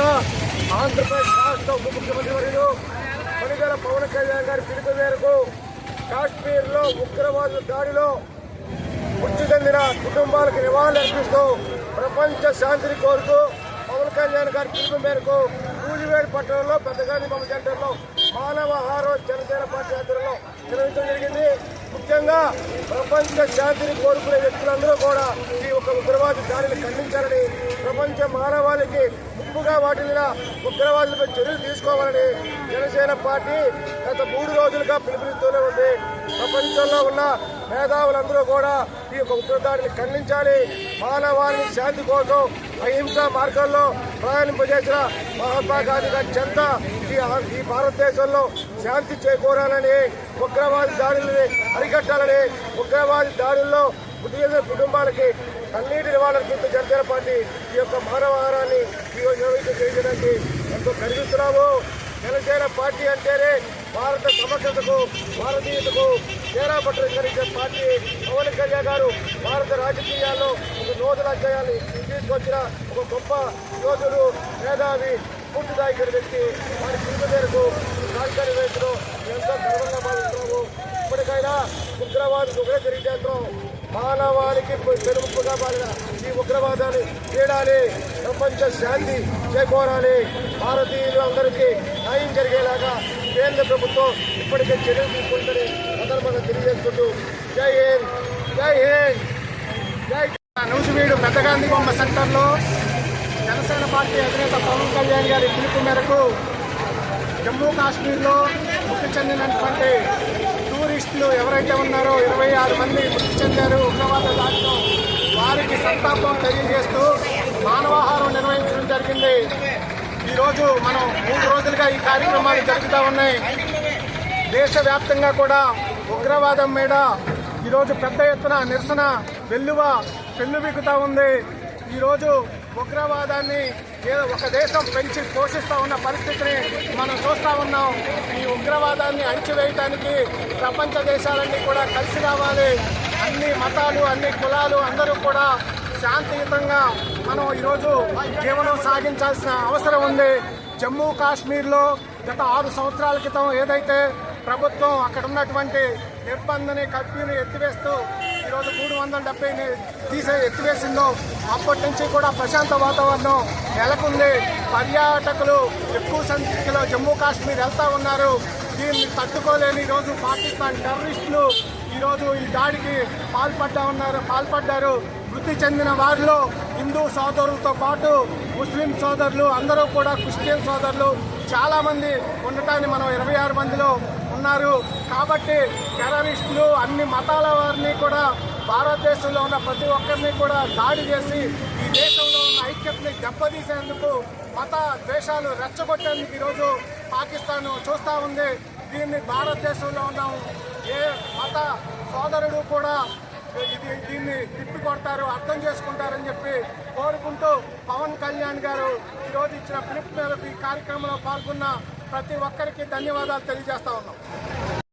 ఆంధ్రప్రదేశ్ రాష్ట్ర ఉప ముఖ్యమంత్రి వర్యులు మణిగల పవన్ కళ్యాణ్ గారి పిలుపు మేరకు కాశ్మీర్లో ఉగ్రవాదుల దాడిలో మృతి చెందిన కుటుంబాలకు నివాళులర్పిస్తూ ప్రపంచ శాంతిని కోరుతూ పవన్ కళ్యాణ్ గారి పిలుపు మేరకు కూలివేడు పట్టణంలో పెద్దగాని బొమ్మ సెంటర్లో మానవ హారం జనసేన పార్టీ ఆధ్వర్యంలో నిర్వహించడం జరిగింది. ముఖ్యంగా ప్రపంచ శాంతిని కోరుకునే వ్యక్తులందరూ కూడా ఈ ఒక ఉగ్రవాద దాడిని ఖండించాలని ప్రపంచ మానవాళికి ముప్పుగా వాటిల్లిన ఉగ్రవాదులపై చర్యలు తీసుకోవాలని జనసేన పార్టీ గత మూడు రోజులుగా పిలుపునిస్తూనే ఉంది. ప్రపంచంలో ఉన్న మేధావులందరూ కూడా ఈ యొక్క ఉగ్రదాడిని ఖండించాలి. మానవాళి శాంతి కోసం అహింస మార్గంలో ప్రయాణింపజేసిన మహాత్మా గాంధీ గారి చెంత ఈ ఈ భారతదేశంలో శాంతి చేకూరాలని ఉగ్రవాది దాడులని అరికట్టాలని ఉగ్రవాది దాడుల్లో మృతి చెందిన కుటుంబాలకి కన్నీటి నివాళులకి జనసేన పార్టీ ఈ యొక్క మానవహారాన్ని ఈ రోజు చేయడానికి ఎంతో గర్విస్తున్నాము జనసేన పార్టీ అంటేనే భారత సమగ్రతకు భారతీయతకు తేడా పట్టడం జరిగే పార్టీ. పవన్ కళ్యాణ్ గారు భారత రాజకీయాల్లో ఒక నూతన అధ్యాయాన్ని తీసుకొచ్చిన ఒక గొప్ప యోధుడు మేధావి పూర్తిదాయకుడి వ్యక్తి. వారి పిలుపు మేరకు రాజధాని రైతులు ఎంతో గర్వంగా భావిస్తున్నాము. ఇప్పటికైనా ఉగ్రవాదులు ఒకటే తెలియజేస్తాం మానవానికి పెరుగుగా మారిన ఈ ఉగ్రవాదాన్ని వీడాలి ప్రపంచ శాంతి చేకూరాలి. భారతీయులు అందరికీ న్యాయం జరిగేలాగా కేంద్ర ప్రభుత్వం ఇప్పటికే చర్యలు తీసుకుంటుందని సందర్భంగా తెలియజేసుకుంటూ జై హింద్ జై హింద్. జై నూజివీడు పెద్దగాంధీ బొమ్మ సెంటర్లో జనసేన పార్టీ అధినేత పవన్ కళ్యాణ్ గారి పిలుపు మేరకు జమ్మూ కాశ్మీర్లో మృతి చెందినటువంటి టూరిస్టులు ఎవరైతే ఉన్నారో ఇరవై ఆరు మంది మృతి చెందారు ఉగ్రవాద దాడిలో వారికి సంతాపం తెలియజేస్తూ మానవాహారం నిర్వహించడం జరిగింది. ఈరోజు మనం మూడు రోజులుగా ఈ కార్యక్రమాలు జరుగుతూ ఉన్నాయి. దేశవ్యాప్తంగా కూడా ఉగ్రవాదం మీద ఈరోజు పెద్ద ఎత్తున నిరసన వెల్లువ పెల్లుబిక్కుతా ఉంది. ఈరోజు ఉగ్రవాదాన్ని ఒక దేశం పెంచి పోషిస్తూ ఉన్న పరిస్థితిని మనం చూస్తూ ఉన్నాం. ఈ ఉగ్రవాదాన్ని అణిచివేయటానికి ప్రపంచ దేశాలన్నీ కూడా కలిసి రావాలి. అన్ని మతాలు అన్ని కులాలు అందరూ కూడా శాంతియుతంగా మనం ఈరోజు జీవనం సాగించాల్సిన అవసరం ఉంది. జమ్మూ కాశ్మీర్లో గత ఆరు సంవత్సరాల క్రితం ఏదైతే ప్రభుత్వం అక్కడ ఉన్నటువంటి నిర్బంధని కర్ఫ్యూని ఎత్తివేస్తూ ఈరోజు మూడు వందల డెబ్బై తీసే ఎత్తివేసిందో అప్పటి నుంచి కూడా ప్రశాంత వాతావరణం నెలకొంది. పర్యాటకులు ఎక్కువ సంఖ్యలో జమ్మూ కాశ్మీర్ వెళ్తా ఉన్నారు. దీన్ని తట్టుకోలేని ఈరోజు పాకిస్తాన్ టెర్రరిస్టులు ఈరోజు ఈ దాడికి పాల్పడ్డా ఉన్నారు పాల్పడ్డారు. మృతి చెందిన వారిలో హిందూ సోదరులతో పాటు ముస్లిం సోదరులు అందరూ కూడా క్రిస్టియన్ సోదరులు. చాలామంది ఉండటాన్ని మనం ఇరవై ఆరు మందిలో ఉన్నారు. కాబట్టి టెర్రరిస్టులు అన్ని మతాల వారిని కూడా భారతదేశంలో ఉన్న ప్రతి ఒక్కరిని కూడా దాడి చేసి ఈ దేశంలో ఉన్న ఐక్యతని దెబ్బతీసేందుకు మత ద్వేషాలు రెచ్చగొట్టేందుకు ఈరోజు పాకిస్తాన్ చూస్తూ ఉంది. దీన్ని భారతదేశంలో ఉన్న ఏ మత సోదరుడు కూడా ఇది దీన్ని తిప్పి కొడతారు అర్థం చేసుకుంటారని చెప్పి కోరుకుంటూ పవన్ కళ్యాణ్ గారు ఈరోజు ఇచ్చిన పిలుపు మేరకు ఈ కార్యక్రమంలో పాల్గొన్న ప్రతి ఒక్కరికి ధన్యవాదాలు తెలియజేస్తా ఉన్నాం.